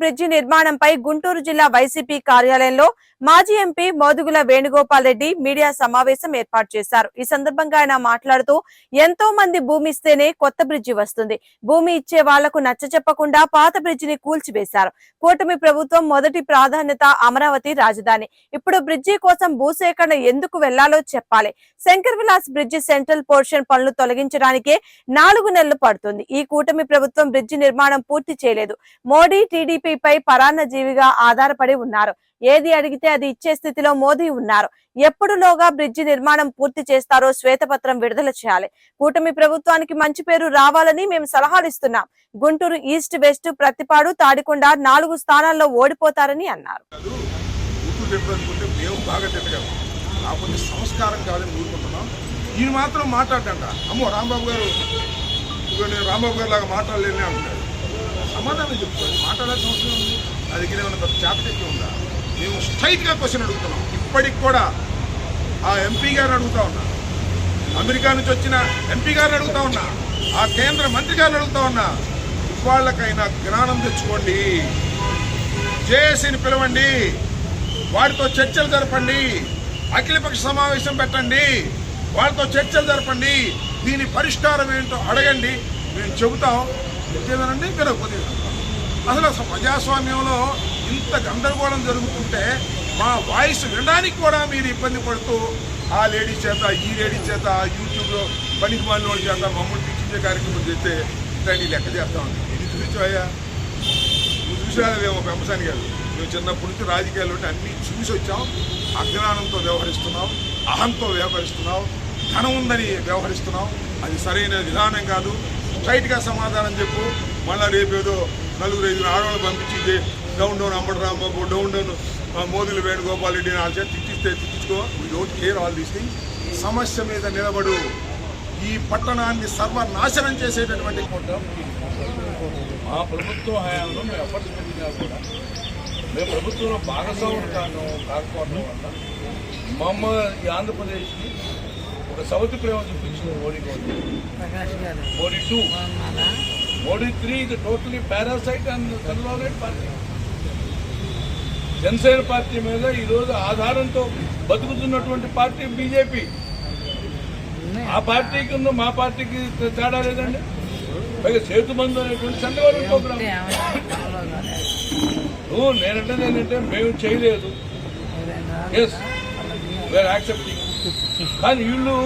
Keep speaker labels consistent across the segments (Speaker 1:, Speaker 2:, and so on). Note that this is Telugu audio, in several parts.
Speaker 1: బ్రిడ్జి నిర్మాణంపై గుంటూరు జిల్లా వైసీపీ కార్యాలయంలో మాజీ ఎంపీ మోదుగుల వేణుగోపాల్ రెడ్డి మీడియా సమావేశం ఏర్పాటు చేశారు. ఈ సందర్భంగా ఆయన మాట్లాడుతూ ఎంతో మంది భూమి ఇస్తేనే కొత్త బ్రిడ్జి వస్తుంది. భూమి ఇచ్చే వాళ్ళకు నచ్చ చెప్పకుండా పాత బ్రిడ్జిని కూల్చివేశారు. కూటమి ప్రభుత్వం మొదటి ప్రాధాన్యత అమరావతి రాజధాని. ఇప్పుడు బ్రిడ్జి కోసం భూసేకరణ ఎందుకు వెళ్ళాలో చెప్పాలి. Shankar Vilas bridge central portion పనులు తొలగించడానికే నాలుగు నెలలు పడుతుంది. ఈ కూటమి ప్రభుత్వం బ్రిడ్జి నిర్మాణం పూర్తి చేయలేదు. మోడీ టీడీపీపై పరాన్నజీవిగా ఆధారపడి ఉన్నారు. ఏది అడిగితే అది ఇచ్చే స్థితిలో మోదీ ఉన్నారు. ఎప్పుడులోగా బ్రిడ్జి నిర్మాణం పూర్తి చేస్తారో శ్వేతపత్రం విడుదల చేయాలి. కూటమి ప్రభుత్వానికి మంచి పేరు రావాలని మేము సలహాలిస్తున్నాం గుంటూరు ఈస్ట్ వెస్ట్ ప్రతిపాడు తాడికొండ నాలుగు స్థానాల్లో ఓడిపోతారని అన్నారు.
Speaker 2: సంస్కారం కాదని ఊరుకుంటున్నాం ఈయన మాత్రం అమ్మో రాంబాబు గారు నేను రాంబాబు గారు లాగా మాట్లాడలేనే అంటున్నాడు. సమాధానం చెప్తాను మాట్లాడాల్సిన అవసరం ఉంది. నా దగ్గర ఏమైనా పెద్ద ఉందా? మేము స్ట్రైట్గా క్వశ్చన్ అడుగుతున్నాం. ఇప్పటికి కూడా ఆ ఎంపీ గారిని అడుగుతా ఉన్నా. అమెరికా నుంచి వచ్చిన ఎంపీ గారిని అడుగుతా ఉన్నా. ఆ కేంద్ర మంత్రి గారిని అడుగుతా ఉన్నా. వాళ్ళకైనా జ్ఞానం తెచ్చుకోండి. జేఏసీని పిలవండి. వారితో చర్చలు జరపండి. అఖిలపక్ష సమావేశం పెట్టండి. వాళ్ళతో చర్చలు జరపండి. దీని పరిష్కారం ఏంటో అడగండి. మేము చెబుతాం. చెప్పేదనండి మీరు అసలు ప్రజాస్వామ్యంలో ఇంత గందరగోళం జరుగుతుంటే మా వాయిస్ వినడానికి కూడా మీరు ఇబ్బంది పడుతూ ఆ లేడీ చేత ఈ లేడీ చేత యూట్యూబ్లో పనికి మాలిన వాళ్ళ చేత మమ్మల్ని పిచ్చించే కార్యక్రమం చేస్తే దాన్ని లెక్క చేస్తాం ఇది చూసావయ్యా నువ్వు చూసావేమో పెంపసాని గారు? మేము చిన్నప్పటి నుంచి రాజకీయాలు ఉంటే అన్నీ చూసి వచ్చాం. అజ్ఞానంతో వ్యవహరిస్తున్నాం అహంతో వ్యవహరిస్తున్నాం ధనం ఉందని వ్యవహరిస్తున్నాం. అది సరైన విధానం కాదు. స్ట్రైట్గా సమాధానం చెప్పు. మళ్ళీ రేపేదో నలుగురు ఐదు ఆడవాళ్ళు పంపించి down down Ambati Rambabu down down Modugula Venugopal Reddy వాళ్ళ చేత తిట్టిస్తే తిట్టించుకో. We don't care all these thing సమస్య మీద నిలబడు. ఈ పట్టణాన్ని సర్వనాశనం చేసేటటువంటి
Speaker 3: మా ప్రభుత్వ హయాంలో మేము ఎఫర్ట్స్ పెట్టినా కూడా మేము ప్రభుత్వంలో భాగస్వాములు కాను కాకపోవడం వల్ల మమ్మ ఈ ఆంధ్రప్రదేశ్కి ఒక సౌత్ ప్రేమ చూపించింది మోడీ మోడీ టూ మోడీ త్రీ ఇది టోటలీ పారాసైట్ అండ్ కన్లోరేట్ పార్టీ జనసేన పార్టీ మీద ఈరోజు ఆధారంతో బతుకుతున్నటువంటి పార్టీ బీజేపీ. ఆ పార్టీకి ఉన్న మా పార్టీకి తేడా లేదండి. పైగా సేతుబంధు అనేటువంటి చంద్రబాబు ప్రోగ్రామ్ నువ్వు నేనంటే నేనంటే మేము చేయలేదు. ఎస్ వేర్ యాక్సెప్టింగ్ కానీ వీళ్ళు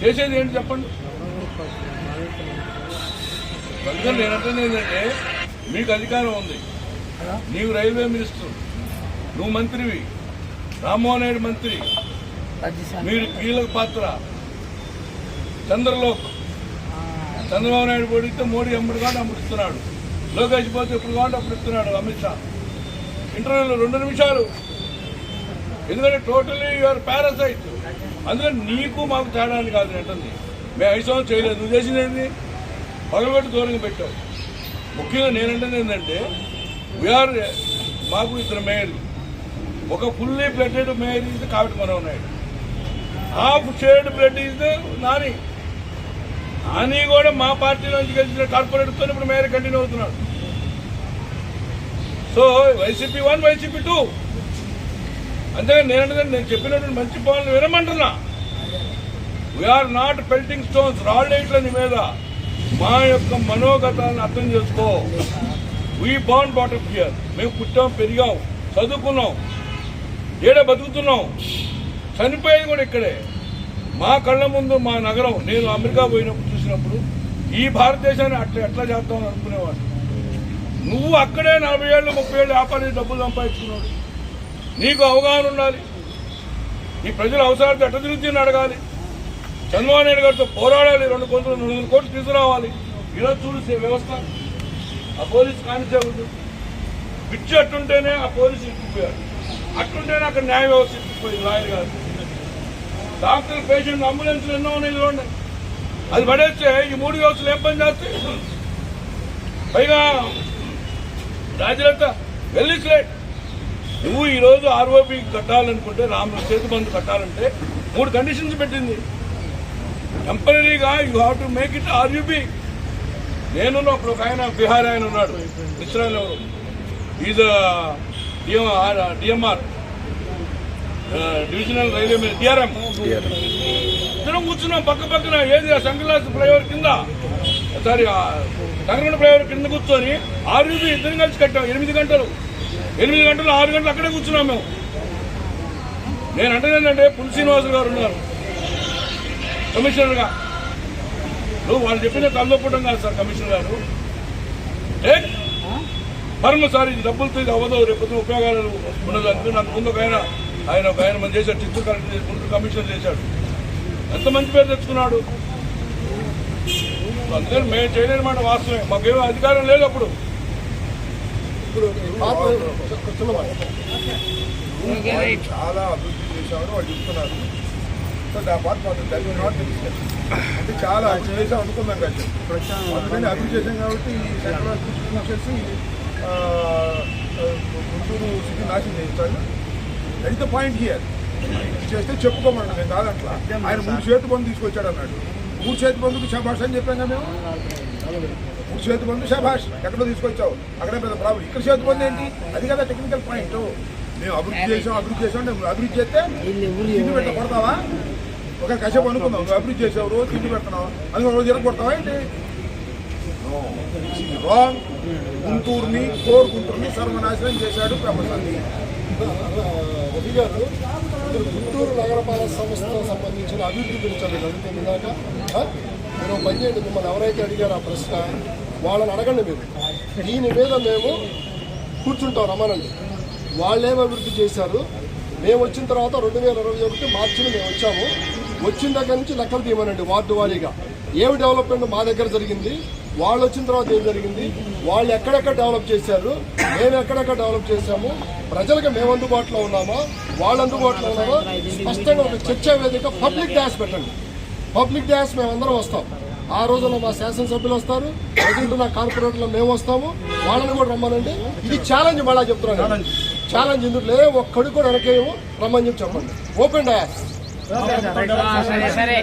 Speaker 3: చేసేది ఏంటి చెప్పండి? అందుకని నేనంటే ఏంటంటే మీకు అధికారం ఉంది. నీవు రైల్వే మినిస్టర్ నువ్వు మంత్రివి రామ్మోహన్ నాయుడు మంత్రి మీరు కీలక పాత్ర చంద్రలోక్ చంద్రబాబు నాయుడు పోడితే మోడీ ఎప్పుడు కాదు అప్పుడు ఇస్తున్నాడు. లోకేష్ పోతే ఎప్పుడు కావాలి అప్పుడు ఇస్తున్నాడు అమిత్ షా. ఇంటర్వ్యూలో రెండు నిమిషాలు. ఎందుకంటే టోటలీ యువర్ పారాసైట్. అందుకని నీకు మాకు తేడా కాదు ఏంటంది మేము ఐదు సంవత్సరం చేయలేదు. నువ్వు చేసింది ఏంటి పగలబెట్టి దూరంగా పెట్టావు ముఖ్యంగా నేనంటే ఏంటంటే వీఆర్ మాకు ఇద్దరు మేయర్లు. ఒక ఫుల్లీ బ్లడెడ్ మేయర్ ఇస్తే కాబట్టి మనం నాయుడు హాఫ్ షేడ్ బ్లడ్ ఇస్తే నాని. నాని కూడా మా పార్టీ నుంచి గెలిచిన కార్పొరేట్తో ఇప్పుడు మేయర్ కంటిన్యూ అవుతున్నాడు. So YCP one YCP two అంతేగాని నేను నేను చెప్పినటువంటి మంచి పనులు వినమంటున్నా. We are not pelting stones రాళ్ళేట్ల నీ మీద. మా యొక్క మనోగతాన్ని అర్థం చేసుకో. వీ బాండ్ బాటప్ హియర్ మేము పుట్టాం పెరిగాం చదువుకున్నాం ఏడ బతుకుతున్నాం? చనిపోయేది కూడా ఇక్కడే. మా కళ్ళ ముందు మా నగరం. నేను అమెరికా పోయినప్పుడు చూసినప్పుడు ఈ భారతదేశాన్ని అట్లా ఎట్లా చేద్దామని అనుకునేవాడు. నువ్వు అక్కడే నలభై ఏళ్ళు ముప్పై ఏళ్ళు వ్యాపారి డబ్బులు సంపాదించుకున్నాడు నీకు అవగాహన ఉండాలి. ఈ ప్రజల అవసరాలతో ఎట్ట తిరుగుతుంది అడగాలి. చంద్రబాబు నాయుడు గారితో పోరాడాలి. రెండు కోట్లు రెండు వందల కోట్లు తీసుకురావాలి. ఈరోజు చూసే వ్యవస్థ. ఆ పోలీస్ కానిస్టేబుల్ పిచ్చి అట్టుంటేనే ఆ పోలీసు ఇచ్చిపోయారు అట్టుంటేనే అక్కడ న్యాయ వ్యవస్థ ఇచ్చిపోయింది లాయర్ గారు. డాక్టర్ పేషెంట్ అంబులెన్స్లు ఎన్నో ఉన్నాయి చూడండి అది పడేస్తే ఈ మూడు వ్యవస్థలు ఏం పని చేస్తాయి? పైగా రాజరత్న వెళ్ళి నువ్వు ఈరోజు ఆర్ఓబి కట్టాలనుకుంటే రామ్ సేతు బంధు కట్టాలంటే మూడు కండిషన్స్ పెట్టింది. టెంపరీగా you have to make it RUB నేను అప్పుడు ఒక ఆయన బీహార్ ఆయన ఉన్నాడు ఇస్రాయల్ ఎవరు? ఈజ్ డిఎంఆర్ డివిజనల్ రైల్వే మీద డిఆర్ఎం ఇద్దరం కూర్చున్నాం పక్క పక్కన ఏది ఆ ఫ్లైఓవర్ కింద? సారీ నగరగొండ ఫ్లైఓవర్ కింద కూర్చొని ఆరు ఇద్దరం కలిసి కట్టాం ఎనిమిది గంటలు. ఎనిమిది గంటలు ఆరు గంటలు అక్కడే కూర్చున్నాం మేము. నేను అంటే ఏంటంటే పులి శ్రీనివాసులు గారు ఉన్నారు. కమిషనర్గా నువ్వు వాళ్ళు చెప్పిన తల్లొప్పడం కాదు సార్ కమిషనర్ గారు. ఏ? పరమ సార్ ఇది డబ్బులతో ఇది అవ్వదు. రేపు ఉపయోగాలు ఉండదు అందుకని నాకు ముందు ఒక ఆయన ఆయన ఒక ఆయన మన చేశాడు చిత్తూరు కలెక్టర్ చేసి ముందు కమిషనర్ చేశాడు. ఎంత మంచి పేరు తెచ్చుకున్నాడు? అందుకని మేము చేయలేని మాట వాస్తవమే. మాకేమో అధికారం లేదు అప్పుడు.
Speaker 4: ఇప్పుడు
Speaker 2: చాలా అభివృద్ధి చేశామని వాళ్ళు చెప్తున్నారు. సో దా పార్ట్ మాత్రం దట్ నాట్ అంటే చాలా అభివృద్ధి చేసాం అనుకున్నాం కదా అందుకని అభివృద్ధి చేసాం కాబట్టి ఈ సెంట్రల్ వచ్చేసి ఆ, ఆ, గుంటూరు సిటీ నాశనం చేయించాలి. దట్ ద పాయింట్ హియర్ చేస్తే చెప్పుకోమన్నాడు నేను కాదట్లా ఆయన మూడు చేతి బంధు తీసుకొచ్చాడు అన్నాడు. మూడు చేతి బంధుకు శభాష్ అని చెప్పాం కదా మేము? మూడు చేతి బంధు శభాష్ ఎక్కడో తీసుకొచ్చావు. అక్కడే పెద్ద ప్రాబ్లం. ఇక్కడ చేతి బంధు ఏంటి? అది కదా టెక్నికల్ పాయింట్ మేము అభివృద్ధి చేసాం అభివృద్ధి చేసాం అభివృద్ధి చేస్తే పెట్ట కొడతావా ఒక కసేపు అనుకుందాం నువ్వు అభివృద్ధి చేసావు రోజు తిండి పెడుతున్నావు? అది రోజు జర ఏంటి? రాంగ్ గుంటూరుని కోర్ గుంటూరుని సర్వనాశనం చేశాడు ప్రభుత్వాన్ని
Speaker 4: రవి గారు మీరు గుంటూరు నగరపాలక సంస్థకు సంబంధించిన అభివృద్ధి గురించి మీరు అడుగుతుంది ఇందాక మీరు పనిచేయండి మిమ్మల్ని ఎవరైతే అడిగారు ఆ ప్రశ్న వాళ్ళని అడగండి మీరు. దీని మీద మేము కూర్చుంటాం రమ్మనండి. వాళ్ళేం అభివృద్ధి చేశారు? మేము వచ్చిన తర్వాత రెండు వేల ఇరవై ఒకటి మార్చిలో మేము వచ్చాము. వచ్చిన దగ్గర నుంచి లెక్కలు తీయమనండి వార్డు వారీగా. ఏమి డెవలప్మెంట్ మా దగ్గర జరిగింది వాళ్ళు వచ్చిన తర్వాత ఏం జరిగింది వాళ్ళు ఎక్కడెక్కడ డెవలప్ చేశారు మేము ఎక్కడెక్కడ డెవలప్ చేశాము ప్రజలకు మేము అందుబాటులో ఉన్నామా వాళ్ళు అందుబాటులో ఉన్నామా స్పష్టంగా ఒక చర్చా వేదిక పబ్లిక్ డాన్స్ పెట్టండి. పబ్లిక్ డాన్స్ మేము అందరం వస్తాం. ఆ రోజున మా శాసనసభ్యులు వస్తారు ప్రజెంట్ నా కార్పొరేటర్లో మేము వస్తాము వాళ్ళని కూడా రమ్మనండి. ఇది ఛాలెంజ్ మళ్ళా చెప్తున్నాను. ఛాలెంజ్. ఎందుకు? లేదు ఒక్కడు కూడా వెనకేయము రమ్మని చెప్పి చెప్పండి. ఓపెన్ సరే సరే.